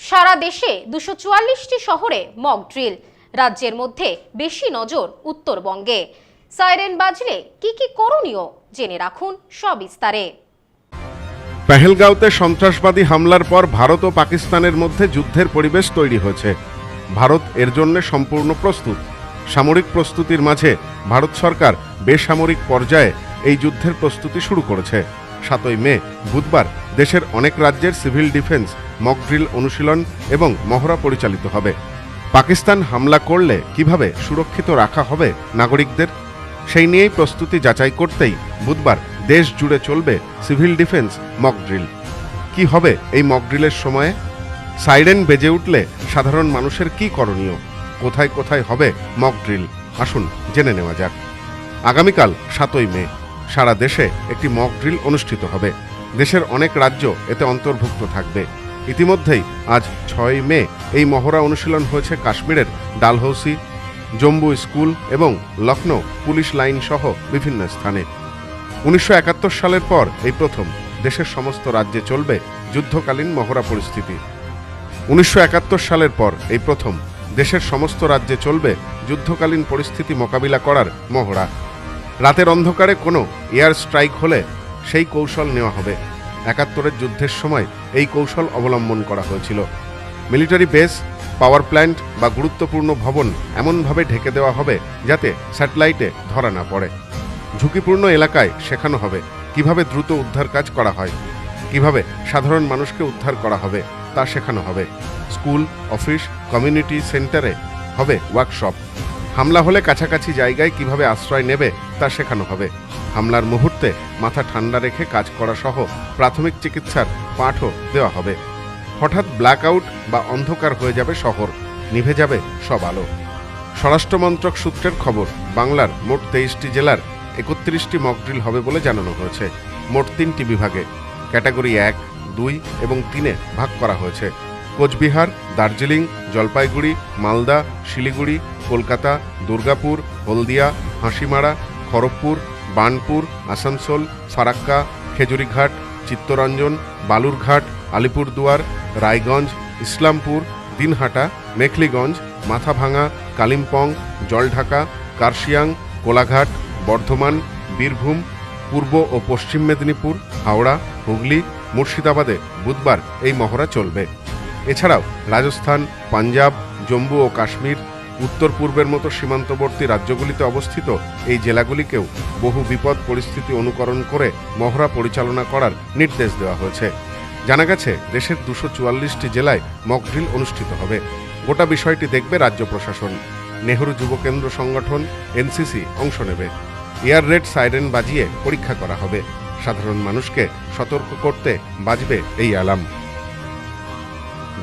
সারা দেশে দুশো চুয়াল্লিশটি শহরে মক ড্রিল, রাজ্যের মধ্যে বেশি নজর উত্তরবঙ্গে। সাইরেন বাজলে কি কি করণীয় জেনে রাখুন সবিস্তারে। পেহেলগাঁওতে সন্ত্রাসবাদী হামলার পর ভারত ও পাকিস্তানের মধ্যে যুদ্ধের পরিবেশ তৈরি হয়েছে। ভারত এর জন্য সম্পূর্ণ প্রস্তুত। সামরিক প্রস্তুতির মাঝে ভারত সরকার বেসামরিক পর্যায়ে এই যুদ্ধের প্রস্তুতি শুরু করেছে। সাতই মে, বুধবার দেশের অনেক রাজ্যের সিভিল ডিফেন্স মক ড্রিল অনুশীলন এবং মহড়া পরিচালিত হবে। পাকিস্তান হামলা করলে কীভাবে সুরক্ষিত রাখা হবে নাগরিকদের? সেই নিয়েই প্রস্তুতি যাচাই করতেই বুধবার দেশ জুড়ে চলবে সিভিল ডিফেন্স মকড্রিল কি হবে এই মকড্রিলের সময়ে? সাইরেন বেজে উঠলে সাধারণ মানুষের কি করণীয়? কোথায় কোথায় হবে মকড্রিল আসুন জেনে নেওয়া যাক। আগামীকাল সাতই মে, সারা দেশে একটি মক ড্রিল অনুষ্ঠিত হবে। দেশের অনেক রাজ্য এতে অন্তর্ভুক্ত থাকবে। ইতিমধ্যেই আজ ছয় মে এই মহড়া অনুশীলন হয়েছে কাশ্মীরের ডালহৌসি জম্বু স্কুল এবং লখনৌ পুলিশ লাইন সহ বিভিন্ন স্থানে। উনিশশো একাত্তর সালের পর এই প্রথম। দেশের সমস্ত রাজ্যে চলবে যুদ্ধকালীন মহড়া পরিস্থিতি। উনিশশো একাত্তর সালের পর এই প্রথম। দেশের সমস্ত রাজ্যে চলবে যুদ্ধকালীন পরিস্থিতি মোকাবিলা করার মহড়া। রাতের অন্ধকারে কোনো এয়ার স্ট্রাইক হলে সেই কৌশল নেওয়া হবে। একাত্তরের যুদ্ধের সময় এই কৌশল অবলম্বন করা হয়েছিল। মিলিটারি বেস, পাওয়ার প্ল্যান্ট বা গুরুত্বপূর্ণ ভবন এমনভাবে ঢেকে দেওয়া হবে যাতে স্যাটেলাইটে ধরা না পড়ে। ঝুঁকিপূর্ণ এলাকায় শেখানো হবে কীভাবে দ্রুত উদ্ধার কাজ করা হয়, কীভাবে সাধারণ মানুষকে উদ্ধার করা হবে তা শেখানো হবে। স্কুল, অফিস, কমিউনিটি সেন্টারে হবে ওয়ার্কশপ। হামলা হলে কাছাকাছি জায়গায় কীভাবে আশ্রয় নেবে তা শেখানো হবে। হামলার মুহূর্তে মাথা ঠান্ডা রেখে কাজ করা সহ প্রাথমিক চিকিৎসার পাঠও দেওয়া হবে। হঠাৎ ব্ল্যাকআউট বা অন্ধকার হয়ে যাবে শহর, নিভে যাবে সব আলো। স্বরাষ্ট্রমন্ত্রক সূত্রের খবর, বাংলার মোট তেইশটি জেলার একত্রিশটি মকড্রিল হবে বলে জানানো হয়েছে। মোট তিনটি বিভাগে, ক্যাটাগরি এক, দুই এবং তিনে ভাগ করা হয়েছে। কোচবিহার, দার্জিলিং, জলপাইগুড়ি, মালদা, শিলিগুড়ি, কলকাতা, দুর্গাপুর, হলদিয়া, হাসিমারা, খড়গপুর বানপুর আসানসোল ফারাক্কা খেজুরিঘাট, চিত্তরঞ্জন, বালুরঘাট, আলিপুরদুয়ার, রায়গঞ্জ, ইসলামপুর, দিনহাটা, মেখলিগঞ্জ, মাথাভাঙা, কালিম্পং, জলঢাকা, কার্শিয়াং, কোলাঘাট, বর্ধমান, বীরভূম, পূর্ব ও পশ্চিম মেদিনীপুর, হাওড়া, হুগলি, মুর্শিদাবাদে বুধবার এই মহড়া চলবে। এছাড়াও রাজস্থান, পাঞ্জাব, জম্মু ও কাশ্মীর, উত্তর পূর্বের মতো সীমান্তবর্তী রাজ্যগুলিতে অবস্থিত এই জেলাগুলিকেও বহু বিপদ পরিস্থিতি অনুকরণ করে মহড়া পরিচালনা করার নির্দেশ দেওয়া হয়েছে। জানা গেছে, দেশের দুশো চুয়াল্লিশটি জেলায় মকড্রিল অনুষ্ঠিত হবে। গোটা বিষয়টি দেখবে রাজ্য প্রশাসন। নেহরু যুব কেন্দ্র সংগঠন, এনসিসি, অংশ নেবে। এয়ার রেড সাইরেন বাজিয়ে পরীক্ষা করা হবে। সাধারণ মানুষকে সতর্ক করতে বাজবে এই অ্যালার্ম।